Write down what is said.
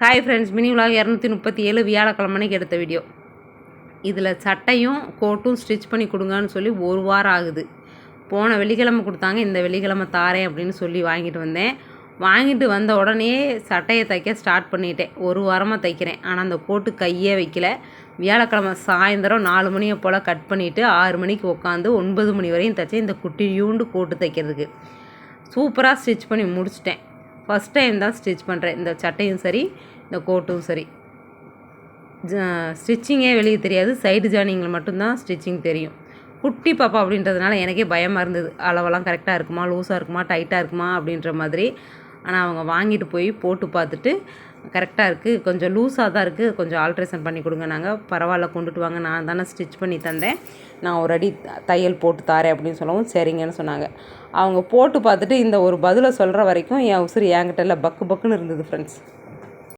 Hi friends mini உலக இரநூத்தி முப்பத்தி ஏழு வியாழக்கிழமைக்கு எடுத்த வீடியோ இதில் சட்டையும் கோட்டும் ஸ்டிச் பண்ணி கொடுங்கன்னு சொல்லி ஒரு வாரம் ஆகுது. போன வெள்ளிக்கிழமை கொடுத்தாங்க இந்த வெள்ளிக்கிழமை தாரேன் அப்படின்னு சொல்லி வாங்கிட்டு வந்தேன். வாங்கிட்டு வந்த உடனே சட்டையை தைக்க ஸ்டார்ட் பண்ணிட்டேன். ஒரு வாரமாக தைக்கிறேன். ஆனால் அந்த கோட்டு கையே வைக்கல. வியாழக்கிழமை சாயந்தரம் நாலு மணியை போல் கட் பண்ணிவிட்டு ஆறு மணிக்கு உட்காந்து ஒன்பது மணி வரையும் தைச்சேன். இந்த குட்டியூண்டு கோட்டு தைக்கிறதுக்கு. சூப்பராக ஸ்டிச் பண்ணி முடிச்சிட்டேன். ஃபஸ்ட் டைம் தான் ஸ்டிச் பண்ணுறேன் இந்த சட்டையும் சரி இந்த கோட்டும் சரி. ஸ்டிச்சிங்கே வெளியே தெரியாது. சைடு ஜானிங்கில் மட்டும்தான் ஸ்டிச்சிங் தெரியும். குட்டி பாப்பா அப்படின்றதுனால எனக்கே பயமாக இருந்தது. அளவெல்லாம் கரெக்டாக இருக்குமா? லூஸாக இருக்குமா? டைட்டாக இருக்குமா? அப்படின்ற மாதிரி. ஆனால் அவங்க வாங்கிட்டு போய் போட்டு பார்த்துட்டு கரெக்டாக இருக்குது கொஞ்சம் லூஸாக தான் இருக்குது கொஞ்சம் ஆல்ட்ரேஷன் பண்ணி கொடுங்க நாங்கள் பரவாயில்ல கொண்டுட்டு வாங்க. நான் தானே ஸ்டிச் பண்ணி தந்தேன். நான் ஒரு அடி தையல் போட்டு தாரேன் அப்படின்னு சொல்லவும் சரிங்கன்னு சொன்னாங்க. அவங்க போட்டு பார்த்துட்டு இந்த ஒரு பதிலை சொல்கிற வரைக்கும் என் உசுறு என்கிட்ட இல்லை. பக்கு பக்குன்னு இருந்தது ஃப்ரெண்ட்ஸ்